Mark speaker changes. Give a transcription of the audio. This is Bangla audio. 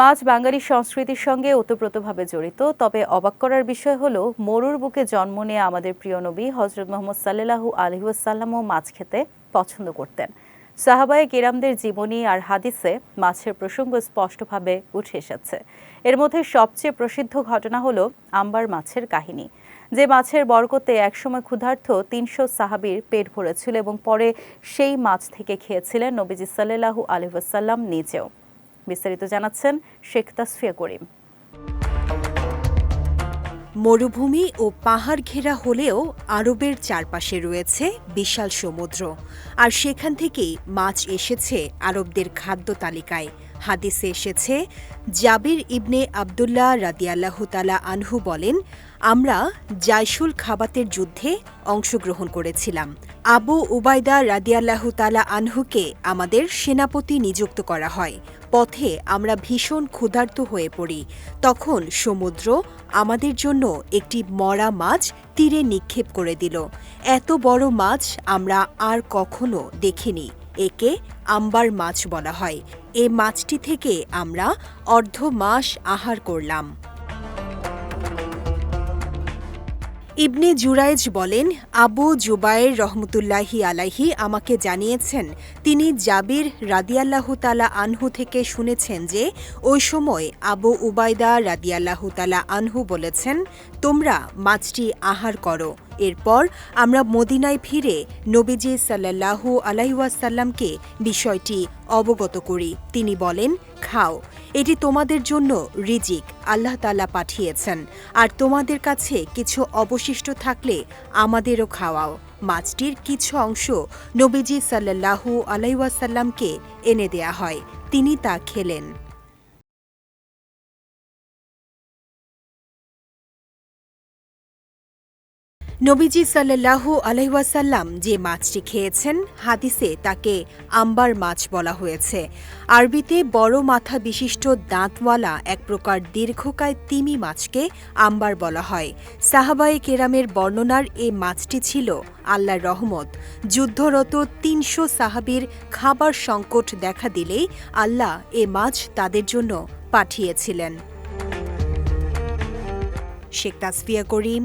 Speaker 1: মাছ বাঙালি সংস্কৃতির সঙ্গে ওতপ্রোতভাবে জড়িত। তবে অবাক করার বিষয় হলো, মরুর বুকে জন্ম নিয়ে আমাদের প্রিয় নবী হজরত মোহাম্মদ সাল্লাহু আলহিউসাল্লামও মাছ খেতে পছন্দ করতেন। সাহাবায়ে কেরামদের জীবনী আর হাদিসে মাছের প্রসঙ্গ স্পষ্টভাবে উঠে এসেছে। এর মধ্যে সবচেয়ে প্রসিদ্ধ ঘটনা হলো আম্বার মাছের কাহিনী, যে মাছের বরকতে একসময় ক্ষুধার্ত তিনশো সাহাবির পেট ভরেছিল এবং পরে সেই মাছ থেকে খেয়েছিলেন নবীজি সাল্লাহু আলহিউসাল্লাম নিজেও। বিস্তারিত জানাচ্ছেন শেখ তাসফিয়া করিম।
Speaker 2: মরুভূমি ও পাহাড় ঘেরা হলেও আরবের চারপাশে রয়েছে বিশাল সমুদ্র। আর সেখান থেকেই মাছ এসেছে আরবদের খাদ্য তালিকায়। হাদিসে এসেছে, জাবির ইবনে আবদুল্লাহ রাদিয়াল্লাহ তালা আনহু বলেন, আমরা জাইসুল খাবাতের যুদ্ধে অংশগ্রহণ করেছিলাম। আবু উবায়দা রাদিয়াল্লাহ তালা আনহুকে আমাদের সেনাপতি নিযুক্ত করা হয়। পথে আমরা ভীষণ ক্ষুধার্ত হয়ে পড়ি। তখন সমুদ্র আমাদের জন্য একটি মরা মাছ তীরে নিক্ষেপ করে দিল। এত বড় মাছ আমরা আর কখনো দেখিনি। একে আম্বার মাছ বলা হয়। এ মাছটি থেকে আমরা অর্ধ মাস আহার করলাম। ইবনে জুরাইজ বলেন, আবু জুবায়ের রহমতুল্লাহি আলাহি আমাকে জানিয়েছেন, তিনি জাবির রাদিয়াল্লাহু তালা আনহু থেকে শুনেছেন যে, ওই সময় আবু উবায়দা রাদিয়াল্লাহু তালা আনহু বলেছেন, তোমরা মাছটি আহার করো। এরপর আমরা মদিনায় ফিরে নবীজি সাল্লাল্লাহু আলাইওয়াসাল্লামকে বিষয়টি অবগত করি। তিনি বলেন, খাও, এটি তোমাদের জন্য রিজিক, আল্লাহ তালা পাঠিয়েছেন। আর তোমাদের কাছে কিছু অবশিষ্ট থাকলে আমাদেরও খাওয়াও। মাছটির কিছু অংশ নবীজি সাল্লাল্লাহু আলাইওয়াসাল্লামকে এনে দেয়া হয়। তিনি তা খেলেন। নবীজি সাল্লাল্লাহু আলহিওয়াসাল্লাম যে মাছটি খেয়েছেন, হাদিসে তাকে আম্বার মাছ বলা হয়েছে। আরবিতে বড় মাথা বিশিষ্ট দাঁতওয়ালা এক প্রকার দীর্ঘকায় তিমি মাছকে আম্বার বলা হয়। সাহাবায়ে কেরামের বর্ণনার এ মাছটি ছিল আল্লাহর রহমত। যুদ্ধরত তিনশো সাহাবির খাবার সংকট দেখা দিলেই আল্লাহ এ মাছ তাদের জন্য পাঠিয়েছিলেন। Sheikh Tasfia Karim